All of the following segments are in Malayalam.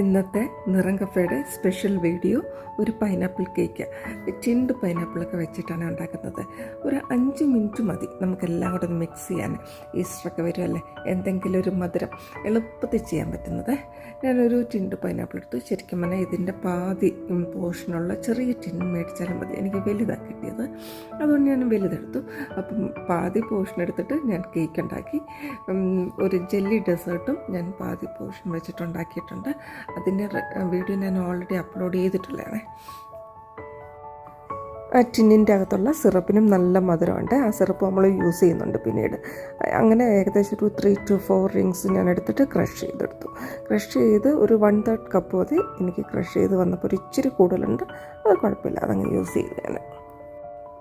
ഇന്നത്തെ നിറം കഫയുടെ സ്പെഷ്യൽ വീഡിയോ ഒരു പൈനാപ്പിൾ കേക്ക് ചിണ്ട് പൈനാപ്പിളൊക്കെ വെച്ചിട്ടാണ് ഉണ്ടാക്കുന്നത്. ഒരു അഞ്ച് മിനിറ്റ് മതി നമുക്കെല്ലാം കൂടെ ഒന്ന് മിക്സ് ചെയ്യാൻ. ഈസ്റ്ററൊക്കെ വരുമല്ലേ എന്തെങ്കിലും ഒരു മധുരം എളുപ്പത്തിൽ ചെയ്യാൻ പറ്റുന്നത്. ഞാനൊരു ടിണ്ട് പൈനാപ്പിൾ എടുത്തു. ശരിക്കും പറഞ്ഞാൽ ഇതിന്റെ പാതി പോർഷനുള്ള ചെറിയ ടിൻ മേടിച്ചാലും മതി. എനിക്ക് വലുതാണ് കിട്ടിയത് അതുകൊണ്ട് ഞാൻ വലുതെടുത്തു. അപ്പം പാതി പോർഷൻ എടുത്തിട്ട് ഞാൻ കേക്ക് ഉണ്ടാക്കി. ഒരു ജെല്ലി ഡെസേർട്ടും ഞാൻ പാതി പോർഷൻ വെച്ചിട്ടുണ്ടാക്കിയിട്ടുണ്ട് അതിന്റെ വീഡിയോ ഞാൻ ഓൾറെഡി അപ്ലോഡ് ചെയ്തിട്ടുള്ളതാണ്. ആ ടിന്നിന്റെ അകത്തുള്ള സിറപ്പിനും നല്ല മധുരമുണ്ട്. ആ സിറപ്പ് നമ്മൾ യൂസ് ചെയ്യുന്നുണ്ട് പിന്നീട്. അങ്ങനെ ഏകദേശം ഒരു ത്രീ ടു ഫോർ റിങ്സ് ഞാൻ എടുത്തിട്ട് ക്രഷ് ചെയ്തെടുത്തു. ക്രഷ് ചെയ്ത് ഒരു വൺ തേർഡ് കപ്പ് മതി. എനിക്ക് ക്രഷ് ചെയ്ത് വന്നപ്പോൾ ഒരു ഇച്ചിരി കൂടുതലുണ്ട്. അത് കുഴപ്പമില്ല. അതങ്ങ് യൂസ് ചെയ്ത് ഞാൻ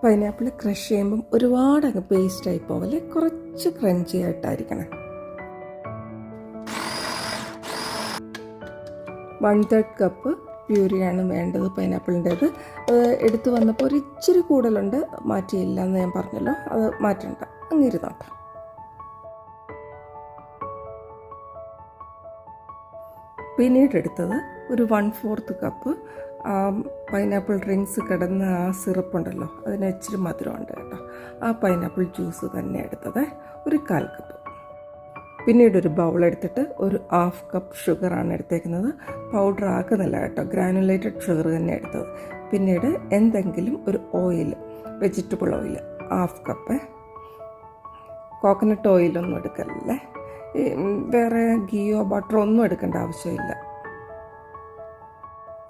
പൈനാപ്പിൾ ക്രഷ് ചെയ്യുമ്പം ഒരുപാട് അങ്ങ് പേസ്റ്റായി പോവല്ലേ കുറച്ച് ക്രഞ്ചി ആയിട്ടായിരിക്കണം. വൺ തേർഡ് കപ്പ് പ്യൂരിയാണ് വേണ്ടത് പൈനാപ്പിളിന്റേത്. എടുത്തു വന്നപ്പോൾ ഒരു ഇച്ചിരി കൂടുതലുണ്ട്. മാറ്റിയില്ല എന്ന് ഞാൻ പറഞ്ഞല്ലോ. അത് മാറ്റണ്ട. അങ്ങിരുന്നോട്ടെ പിന്നീട് എടുത്തത് ഒരു one fourth cup pineapple drinks കിടന്ന ആ സിറപ്പ് ഉണ്ടല്ലോ അതിന് ഇച്ചിരി മധുരമുണ്ട് കേട്ടോ. ആ പൈനാപ്പിൾ ജ്യൂസ് തന്നെ എടുത്തത് ഒരു കാൽ കപ്പ് പിന്നീട് ഒരു ബൗൾ എടുത്തിട്ട് ഒരു ഹാഫ് കപ്പ് ഷുഗറാണ് എടുത്തേക്കുന്നത്. പൗഡർ ആക്കുന്നില്ല കേട്ടോ ഗ്രാനുലേറ്റഡ് ഷുഗർ തന്നെ എടുത്തത്. പിന്നീട് എന്തെങ്കിലും ഒരു oil vegetable oil half cup coconut ഓയിലൊന്നും എടുക്കല്ലേ? വേറെ ഗീയോ ബട്ടറോ ഒന്നും എടുക്കേണ്ട ആവശ്യമില്ല.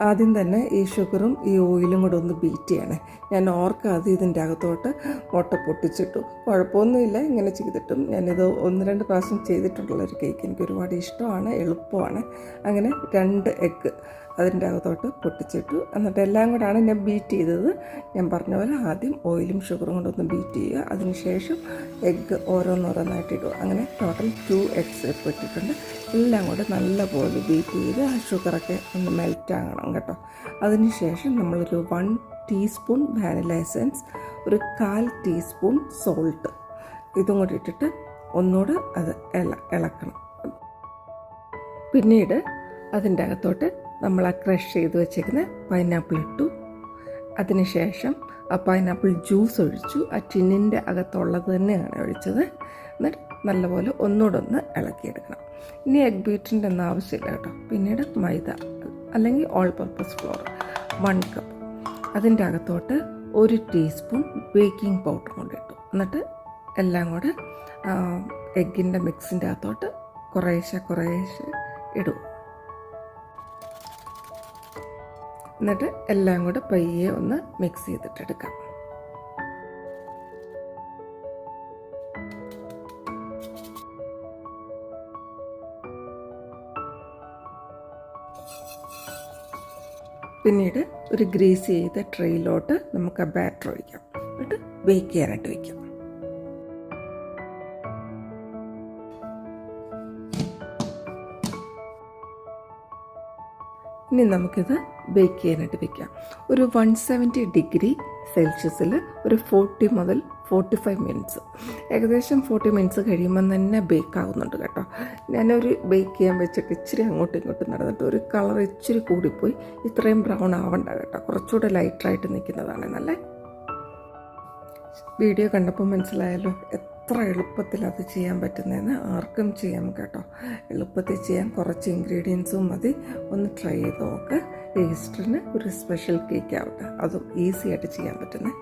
ആദ്യം തന്നെ ഈ ഷുഗറും ഈ ഓയിലും കൂടെ ഒന്ന് ബീറ്റ് ചെയ്യണേ. ഞാൻ ഓർക്കാതെ ഇതിന്റെ അകത്തോട്ട് മുട്ട പൊട്ടിച്ചിട്ടു. കുഴപ്പമൊന്നുമില്ല ഇങ്ങനെ ചെയ്തിട്ടും. ഞാനിത് ഒന്ന് രണ്ട് പ്രാവശ്യം ചെയ്തിട്ടുള്ളൊരു കേക്ക് എനിക്ക് ഒരുപാട് ഇഷ്ടമാണ് എളുപ്പമാണ്. അങ്ങനെ രണ്ട് എഗ്ഗ് അതിന്റെ അകത്തോട്ട് പൊട്ടിച്ചിട്ടു. എന്നിട്ട് എല്ലാം കൂടാണ് ഞാൻ ബീറ്റ് ചെയ്തത്. ഞാൻ പറഞ്ഞ പോലെ ആദ്യം ഓയിലും ഷുഗറും കൊണ്ടൊന്ന് ബീറ്റ് ചെയ്യുക. അതിനുശേഷം എഗ്ഗ് ഓരോന്നോരോന്നായിട്ട് ഇടുക അങ്ങനെ ടോട്ടൽ ടു എഗ്സ് ഇട്ടിട്ടുണ്ട് എല്ലാം കൂടെ നല്ലപോലെ ബീറ്റ് ചെയ്ത് ആ ഷുഗറൊക്കെ ഒന്ന് മെൽറ്റ് ആകണം കേട്ടോ. അതിനുശേഷം നമ്മളൊരു വൺ ടീസ്പൂൺ വാനില എസൻസ് ഒരു കാൽ ടീസ്പൂൺ സോൾട്ട് ഇതും കൂടി ഇട്ടിട്ട് ഒന്നുകൂടെ അത് ഇള ഇളക്കണം പിന്നീട് അതിന്റെ അകത്തോട്ട് നമ്മൾ ആ ക്രഷ് ചെയ്ത് വെച്ചേക്കുന്ന പൈനാപ്പിൾ ഇട്ടു. അതിനുശേഷം ആ പൈനാപ്പിൾ ജ്യൂസ് ഒഴിച്ചു. ആ ടിന്നിന്റെ അകത്തുള്ളത് തന്നെയാണ് ഒഴിച്ചത്. എന്നിട്ട് നല്ലപോലെ ഒന്നുകൂടെ ഒന്ന് ഇളക്കിയെടുക്കണം. ഇനി എഗ് ബീറ്റിന്റെ ഒന്നും ആവശ്യമില്ല കേട്ടോ. പിന്നീട് മൈദ അല്ലെങ്കിൽ all purpose flour one cup അതിന്റെ അകത്തോട്ട് ഒരു ടീസ്പൂൺ ബേക്കിംഗ് പൗഡർ കൊണ്ടിട്ടു എന്നിട്ട് എല്ലാം കൂടെ എഗ്ഗിന്റെ മിക്സിന്റെ അകത്തോട്ട് കുറേശ്ശെ കുറേശ്ശെ ഇടുക എന്നിട്ട് എല്ലാം കൂടെ പയ്യെ ഒന്ന് മിക്സ് ചെയ്തിട്ടെടുക്കാം. പിന്നീട് ഒരു ഗ്രീസ് ചെയ്ത ട്രെയിലോട്ട് നമുക്ക് ആ ബാറ്റർ ഒഴിക്കാം. എന്നിട്ട് ബേക്ക് ചെയ്യാനായിട്ട് വയ്ക്കാം ഇനി നമുക്കിത് ബേക്ക് ചെയ്യാനായിട്ട് വെക്കാം. ഒരു വൺ സെവന്റി ഡിഗ്രി സെൽഷ്യസിൽ ഒരു ഫോർട്ടി മുതൽ ഫോർട്ടി ഫൈവ് മിനിറ്റ്സ് ഏകദേശം ഫോർട്ടി മിനിറ്റ്സ് കഴിയുമ്പം തന്നെ ബേക്ക് ആവുന്നുണ്ട് കേട്ടോ. ഞാനൊരു ബേക്ക് ചെയ്യാൻ വെച്ചിട്ട് ഇച്ചിരി അങ്ങോട്ടും ഇങ്ങോട്ടും നടന്നിട്ട് ഒരു കളർ ഇച്ചിരി കൂടിപ്പോയി. ഇത്രയും ബ്രൗൺ ആവണ്ട കേട്ടോ. കുറച്ചുകൂടെ ലൈറ്ററായിട്ട് നിൽക്കുന്നതാണ് നല്ല? വീഡിയോ കണ്ടപ്പോൾ മനസ്സിലായല്ലോ എത്ര എളുപ്പത്തിൽ അത് ചെയ്യാൻ പറ്റുന്നതെന്ന് ആർക്കും ചെയ്യാം കേട്ടോ. എളുപ്പത്തിൽ ചെയ്യാൻ കുറച്ച് ഇൻഗ്രീഡിയൻസും മതി. ഒന്ന് ട്രൈ ചെയ്ത് നോക്ക്. ഈസ്റ്ററിന് ഒരു സ്പെഷ്യൽ കേക്ക് ആവട്ടെ. അതും ഈസി ആയിട്ട് ചെയ്യാൻ പറ്റുന്നത്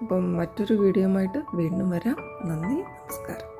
അപ്പം മറ്റൊരു വീഡിയോ ആയിട്ട് വീണ്ടും വരാം. നന്ദി നമസ്കാരം.